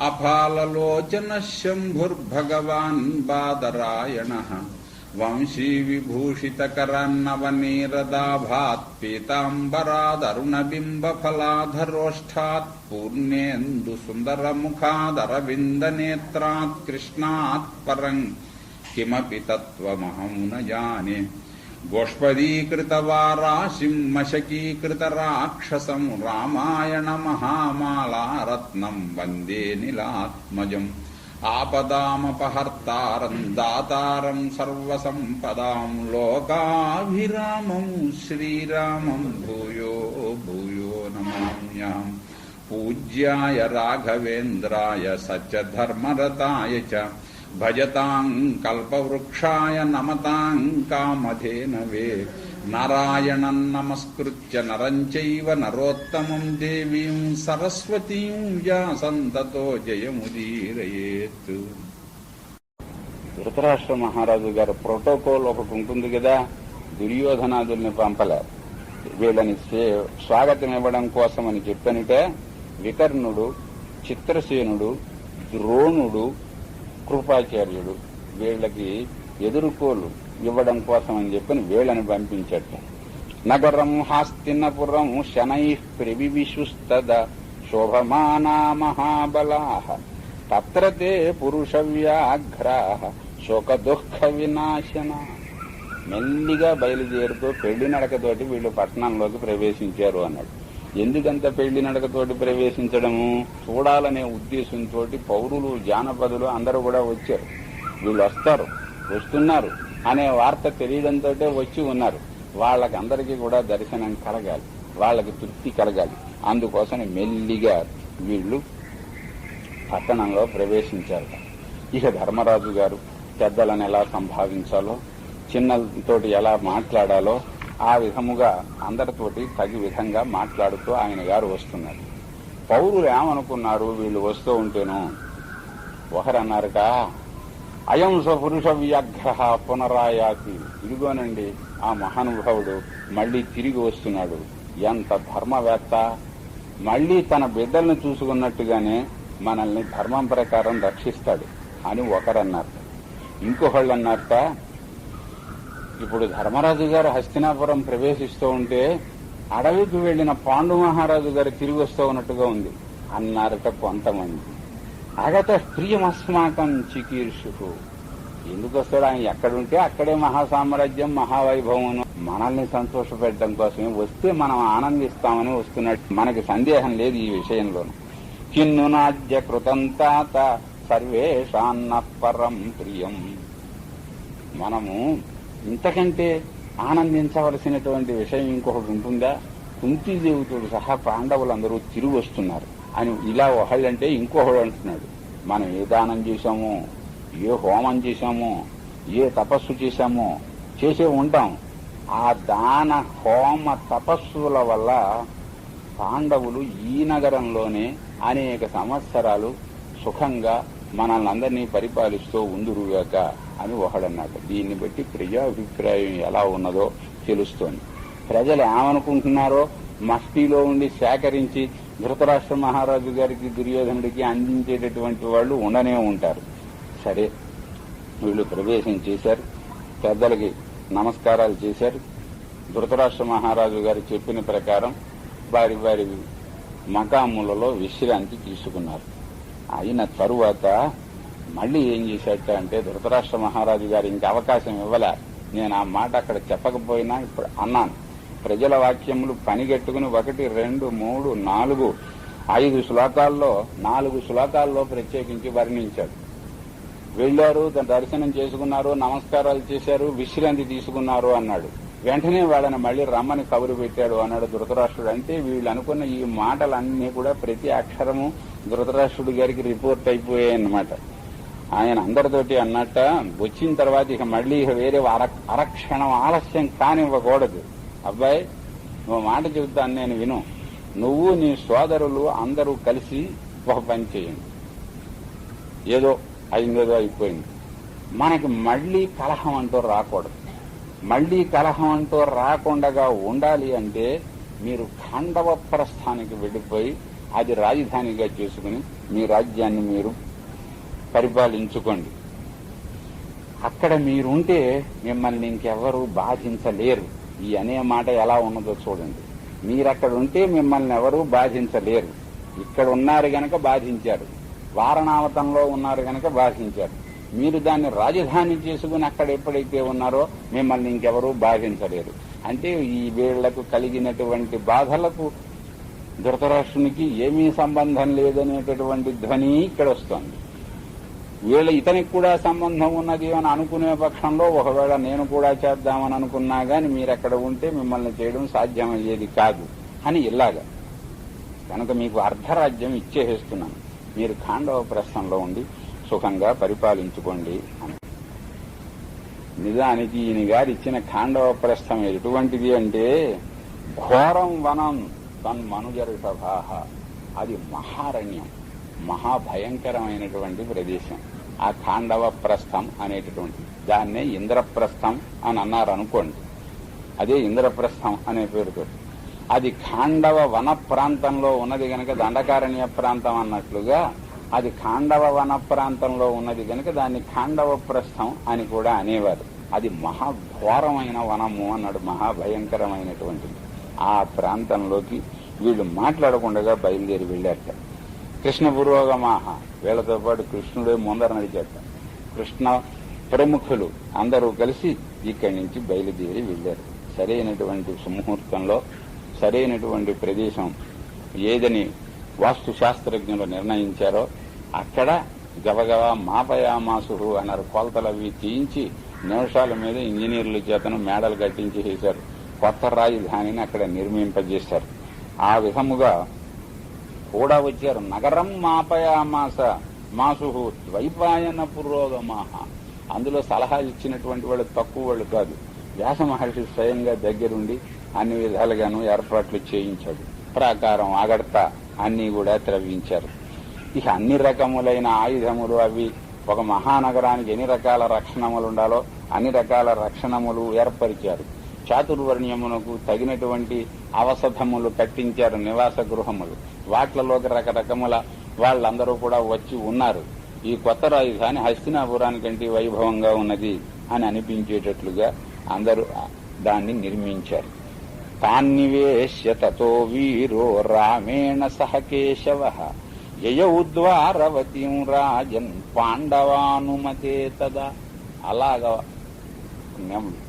అఫాలలోచన శంభుర్భగవాన్ బాదరాయణः. వంశీ విభూషితకరన్నవనీరదాభాత్ పీతాంబరాదరుణబింబఫలాధరోష్ఠాత్ పూర్ణేందు సుందరముఖాదరవిందనేత్రాత్ కృష్ణాత్ పరం కిమపి తత్వమహం న गोष्पदीकृतवा राशिम् रामायणमहामाला रत्नं वन्दे निलात्मजम्। आपदामपहर्तारं दातारं सर्वसम्पदां लोकाभिरामं श्रीरामं भूयो भूयो नमाम्यहम् पूज्याय राघवेन्द्राय सच्च धर्मरताय च భజతాం కల్పవృక్షాయ నమతాం కామధేనవే నారాయణం నమస్కృత్య నరంచైవ నరోత్తమం దేవీం సరస్వతీం వ్యాసంతతో జయముదీరయేత్. ధృతరాష్ట్ర మహారాజు గారు ప్రోటోకాల్ ఒకటి ఉంటుంది కదా దుర్యోధనాదుల్ని పంపలేరు. వీళ్ళని సే- స్వాగతం ఇవ్వడం కోసం అని చెప్పనుటే వికర్ణుడు చిత్రసేనుడు ద్రోణుడు కృపాచార్యుడు వీళ్ళకి ఎదుర్కోలు ఇవ్వడం కోసం అని చెప్పని వీళ్ళని పంపించట. నగరం హాస్తినపురం శనై ప్రవివిశుస్తద శోభమానా మహాబలా. తత్రతే పురుష వ్యాఘ్రా శోక దుఃఖ వినాశన. మెల్లిగా బయలుదేరుతూ పెళ్ళి నడకతోటి వీళ్ళు పట్టణంలోకి ప్రవేశించారు అన్నాడు. ఎందుకంత పెళ్ళి నడకతోటి ప్రవేశించడము? చూడాలనే ఉద్దేశంతో పౌరులు జానపదులు అందరూ కూడా వచ్చారు. వీళ్ళు వస్తారు వస్తున్నారు అనే వార్త తెలియడంతో వచ్చి ఉన్నారు. వాళ్ళకందరికీ కూడా దర్శనం కలగాలి వాళ్ళకి తృప్తి కలగాలి. అందుకోసం మెల్లిగా వీళ్ళు పట్టణంలో ప్రవేశించారు ఇక ధర్మరాజు గారు పెద్దలను ఎలా సంభావించాలో చిన్నతోటి ఎలా మాట్లాడాలో ఆ విధముగా అందరితోటి తగి విధంగా మాట్లాడుతూ ఆయన గారు వస్తున్నారు. పౌరులు ఏమనుకున్నారు? వీళ్ళు వస్తూ ఉంటేను. ఒకరన్నారుగా అయం సపురుష వ్యాఘ్రహ పునరాయాతి. ఇదిగోనండి ఆ మహానుభావుడు మళ్ళీ తిరిగి వస్తున్నాడు. ఎంత ధర్మవేత్త. మళ్ళీ తన బిడ్డల్ని చూసుకున్నట్టుగానే మనల్ని ధర్మం ప్రకారం రక్షిస్తాడు అని ఒకరన్నారు. ఇంకొకళ్ళు అన్నారట ఇప్పుడు ధర్మరాజు గారు హస్తినాపురం ప్రవేశిస్తూ ఉంటే అడవికి వెళ్ళిన పాండు మహారాజు గారు తిరిగి వస్తూ ఉన్నట్టుగా ఉంది. అన్నారట కొంతమంది. అగత ప్రియమస్మాకం చికీర్షుకు. ఎందుకు వస్తాడు? ఆయన ఎక్కడుంటే అక్కడే మహాసామ్రాజ్యం మహావైభవం మనల్ని సంతోషపెట్టడం కోసమే. వస్తే మనం ఆనందిస్తామని వస్తున్నట్టు. మనకి సందేహం లేదు ఈ విషయంలోనూ. కిన్ను నాద్య కృతం తాత సర్వేషాన్న పరం ప్రియం. మనము ఇంతకంటే ఆనందించవలసినటువంటి విషయం ఇంకొకటి ఉంటుందా? కుంతీదేవితో సహా పాండవులందరూ తిరిగి వస్తున్నారు అని ఇలా ఒకళ్ళంటే ఇంకొకడు అంటున్నాడు. మనం ఏ దానం చేశామో ఏ హోమం చేశామో ఏ తపస్సు చేశామో చేసే ఉంటాం. ఆ దాన హోమ తపస్సుల వల్ల పాండవులు ఈ నగరంలోనే అనేక సంవత్సరాలు సుఖంగా మనల్ని అందరినీ పరిపాలిస్తూ ఉందురుగాక అని ఒకడన్నాడు దీన్ని బట్టి ప్రజాభిప్రాయం ఎలా ఉన్నదో తెలుస్తోంది. ప్రజలు ఏమనుకుంటున్నారో మస్టీలో ఉండి సేకరించి ధృతరాష్ట్ర మహారాజు గారికి దుర్యోధనుడికి అందించేటటువంటి వాళ్ళు ఉండనే ఉంటారు. సరే వీళ్ళు ప్రవేశం చేశారు. పెద్దలకి నమస్కారాలు చేశారు. ధృతరాష్ట్ర మహారాజు గారు చెప్పిన ప్రకారం వారి వారి మకాములలో విశ్రాంతి తీసుకున్నారు. అయిన తరువాత మళ్ళీ ఏం చేశాట అంటే ధృతరాష్ట్ర మహారాజు గారు ఇంక అవకాశం ఇవ్వలే. నేను ఆ మాట అక్కడ చెప్పకపోయినా ఇప్పుడు అన్నాను. ప్రజల వాక్యములు పనిగట్టుకుని ఒకటి రెండు మూడు నాలుగు ఐదు శ్లోకాల్లో నాలుగు శ్లోకాల్లో ప్రత్యేకించి వర్ణించాడు. వెళ్ళారు తన దర్శనం చేసుకున్నారు నమస్కారాలు చేశారు విశ్రాంతి తీసుకున్నారు అన్నాడు. వెంటనే వాళ్ళని మళ్ళీ రమ్మని కబురు పెట్టాడు అన్నాడు ధృతరాష్ట్రుడు. అంటే వీళ్ళు అనుకున్న ఈ మాటలన్నీ కూడా ప్రతి అక్షరము ధృతరాష్ట్రుడు గారికి రిపోర్ట్ అయిపోయాయి అన్నమాట. ఆయన అందరితోటి అన్నట్ట వచ్చిన తర్వాత ఇక మళ్ళీ ఇక వేరే అర అరక్షణం ఆలస్యం కానివ్వకూడదు. అబ్బాయి నువ్వు మాట చెబుతాను నేను విను. నువ్వు నీ సోదరులు అందరూ కలిసి ఒక పని చేయండి. ఏదో అయిందేదో అయిపోయింది. మనకి మళ్ళీ కలహం అంటూ రాకూడదు. మళ్ళీ కలహం అంటూ రాకుండా ఉండాలి అంటే మీరు ఖండవ ప్రస్థానికి వెళ్ళిపోయి అది రాజధానిగా చేసుకుని మీ రాజ్యాన్ని మీరు పరిపాలించుకోండి. అక్కడ మీరుంటే మిమ్మల్ని ఇంకెవరు బాధించలేరు. ఈ అనే మాట ఎలా ఉన్నదో చూడండి. మీరక్కడ ఉంటే మిమ్మల్ని ఎవరు బాధించలేరు. ఇక్కడ ఉన్నారు గనక బాధించారు. వారణావతంలో ఉన్నారు గనక బాధించారు. మీరు దాన్ని రాజధాని చేసుకుని అక్కడ ఎప్పుడైతే ఉన్నారో మిమ్మల్ని ఇంకెవరూ బాధించలేరు. అంటే ఈ వీళ్ళకు కలిగినటువంటి బాధలకు ధృతరాష్ట్రునికి ఏమీ సంబంధం లేదనేటటువంటి ధ్వని ఇక్కడ వస్తోంది. వీళ్ళ ఇతనికి కూడా సంబంధం ఉన్నది అని అనుకునే పక్షంలో ఒకవేళ నేను కూడా చేద్దామని అనుకున్నా గాని మీరు అక్కడ ఉంటే మిమ్మల్ని చేయడం సాధ్యమయ్యేది కాదు అని ఇలాగా. కనుక మీకు అర్ధరాజ్యం ఇచ్చేసేస్తున్నాను. మీరు ఖాండవ ప్రస్థంలో ఉండి సుఖంగా పరిపాలించుకోండి అని. నిజానికి ఈయన గారు ఇచ్చిన ఖాండవ ప్రస్థం ఎటువంటిది అంటే ఘోరం వనం తన్మనుజరుషభాహ. అది మహారణ్యం. మహాభయంకరమైనటువంటి ప్రదేశం. ఆ ఖాండవ ప్రస్థం అనేటటువంటి దాన్నే ఇంద్రప్రస్థం అని అన్నారు అనుకోండి అదే ఇంద్రప్రస్థం అనే పేరుతో. అది ఖాండవ వన ప్రాంతంలో ఉన్నది గనక దండకారణ్య ప్రాంతం అన్నట్లుగా అది ఖాండవ వన ప్రాంతంలో ఉన్నది గనక దాన్ని ఖాండవ ప్రస్థం అని కూడా అనేవారు. అది మహాఘోరమైన వనము అన్నాడు మహాభయంకరమైనటువంటిది. ఆ ప్రాంతంలోకి వీళ్ళు మాట్లాడకుండా బయలుదేరి వెళ్ళారట. కృష్ణ పురోగమాహ. వీళ్ళతో పాటు కృష్ణుడే ముందర నడిచేట కృష్ణ ప్రముఖులు అందరూ కలిసి ఇక్కడి నుంచి బయలుదేరి వెళ్ళారు. సరైనటువంటి సుముహూర్తంలో సరైనటువంటి ప్రదేశం ఏదని వాస్తు శాస్త్రజ్ఞులు నిర్ణయించారో అక్కడ గబగబా మాపయామాసు అన్నారు. కొలతలు అవి తీయించి నిమిషాల మీద ఇంజనీర్ల చేతను మేడలు కట్టించి చేశారు కొత్త రాజధానిని అక్కడ నిర్మింపజేశారు. ఆ విధముగా కూడా వచ్చారు. నగరం మాపయామాస. మాసు ద్వైపాయన పురోగమాహ. అందులో సలహాలు ఇచ్చినటువంటి వాళ్ళు తక్కువ వాళ్ళు కాదు. వ్యాస మహర్షి స్వయంగా దగ్గరుండి అన్ని విధాలుగాను ఏర్పాట్లు చేయించాడు. ప్రాకారం ఆగడత అన్ని కూడా త్రవ్వించారు. ఇక అన్ని రకములైన ఆయుధములు అవి ఒక మహానగరానికి ఎన్ని రకాల రక్షణములు ఉండాలో అన్ని రకాల రక్షణములు ఏర్పరిచారు. చాతుర్వర్ణ్యమునకు తగినటువంటి అవసధములు కట్టించారు నివాస గృహములు. వాట్లలోకి రకరకముల వాళ్ళందరూ కూడా వచ్చి ఉన్నారు. ఈ కొత్త రాజధాని హస్తినాపురానికంటే వైభవంగా ఉన్నది అని అనిపించేటట్లుగా అందరూ దాన్ని నిర్మించారు. తాన్నివేశ్య తతో వీరో రామేణ సహ కేశవ. యయౌద్వారవతీం రాజన్ పాండవానుమతే తదా. అలాగా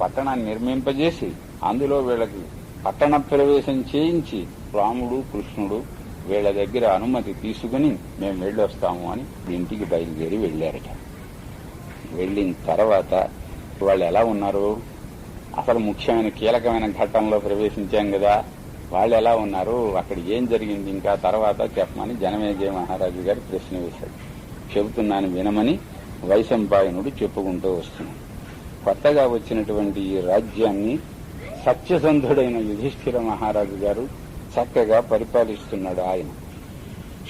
పట్టణాన్ని నిర్మింపజేసి అందులో వీళ్ళకి పట్టణ ప్రవేశం చేయించి రాముడు కృష్ణుడు వీళ్ళ దగ్గర అనుమతి తీసుకుని మేము వెళ్ళొస్తాము అని ఇంటికి బయలుదేరి వెళ్ళారట. వెళ్ళిన తర్వాత వాళ్ళు ఎలా ఉన్నారు? అసలు ముఖ్యమైన కీలకమైన ఘట్టంలో ప్రవేశించాం కదా. వాళ్ళు ఎలా ఉన్నారు? అక్కడ ఏం జరిగింది? ఇంకా తర్వాత చెప్పమని జనమేజయ మహారాజు గారు ప్రశ్న వేశాడు. చెబుతున్నాను వినమని వైశంపాయనుడు చెప్పుకుంటూ వస్తున్నాడు. కొత్తగా వచ్చినటువంటి ఈ రాజ్యాన్ని సత్యసంధుడైన యుధిష్ఠిర మహారాజు గారు చక్కగా పరిపాలిస్తున్నాడు ఆయన.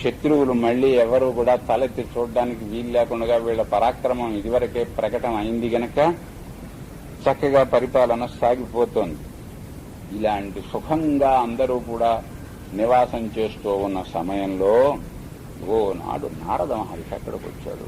శత్రువులు మళ్ళీ ఎవరు కూడా తలెత్తి చూడడానికి వీలు లేకుండా వీళ్ళ పరాక్రమం ఇదివరకే ప్రకటన అయింది గనక చక్కగా పరిపాలన సాగిపోతోంది. ఇలాంటి సుఖంగా అందరూ కూడా నివాసం చేస్తూ ఉన్న సమయంలో ఓ నాడు నారద మహర్షి అక్కడికి వచ్చాడు